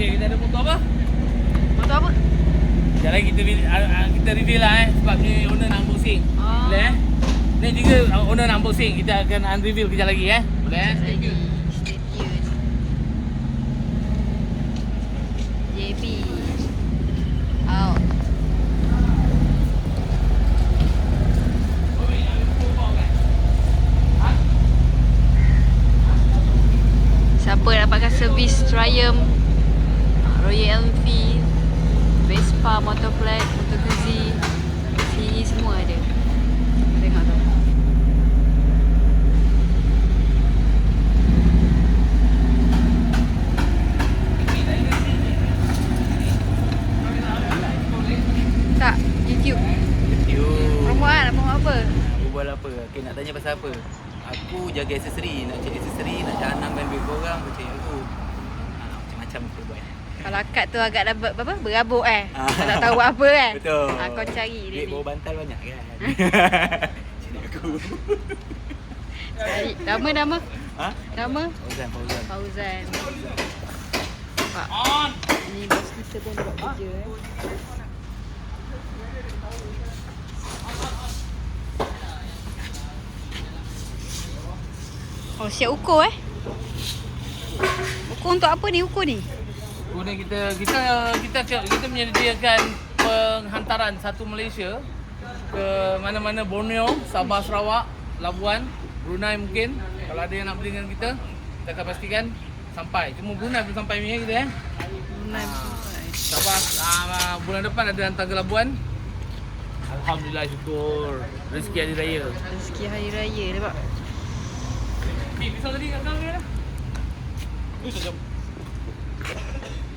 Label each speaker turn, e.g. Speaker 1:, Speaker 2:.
Speaker 1: Okay, kita ada motor apa?
Speaker 2: Motor apa?
Speaker 1: Lagi kita, kita reveal lah eh Sebab ni owner nak unboxing
Speaker 2: Ah.
Speaker 1: Boleh eh? Ni juga owner nak unboxing Kita akan unreveal kejap lagi eh Boleh eh?
Speaker 2: Lagi. Stay tuned. JB. Out. Siapa dapatkan servis Triumph, Royal Enfield, Vespa, Motorflat, Moto Guzzi, sini semua ada. Tengok tu. Tak, YouTube.
Speaker 1: Yo
Speaker 2: Promo kan? Promo apa?
Speaker 1: Berbual apa? Okay, nak tanya pasal apa? Aku jaga aksesori Nak cek aksesori Nak canangkan duit korang Kau cek aku ha, Macam-macam aku buat
Speaker 2: Kalau akad tu agak dah ber, apa? berabuk eh.
Speaker 1: Ah.
Speaker 2: Kau tak tahu buat apa kan?
Speaker 1: Betul
Speaker 2: Ah, kau cari dia
Speaker 1: Duit
Speaker 2: ni.
Speaker 1: bawa bantal banyak kan Cik aku
Speaker 2: Cari. Nama nama?
Speaker 1: Ha?
Speaker 2: Nama?
Speaker 1: Fauzan, Fauzan
Speaker 2: Fauzan. Nampak?
Speaker 1: On!
Speaker 2: Ni bos kita pun buat kerja eh. Oh, siap ukur eh. Ukur untuk apa ni ukur ni?
Speaker 1: Kemudian kita kita kita kita menyediakan penghantaran satu Malaysia ke mana-mana Borneo, Sabah, Sarawak, Labuan, Brunei mungkin. Kalau ada yang nak beli dengan kita, kita akan pastikan sampai. Cuma Brunei belum sampai punya kita eh.
Speaker 2: Brunei.
Speaker 1: Sabah uh, bulan depan ada hantar ke Labuan. Alhamdulillah syukur. Rezeki hari raya.
Speaker 2: Rezeki hari raya dia pak.
Speaker 1: Ni pisau tadi kat kau ni dah. Ni sekejap.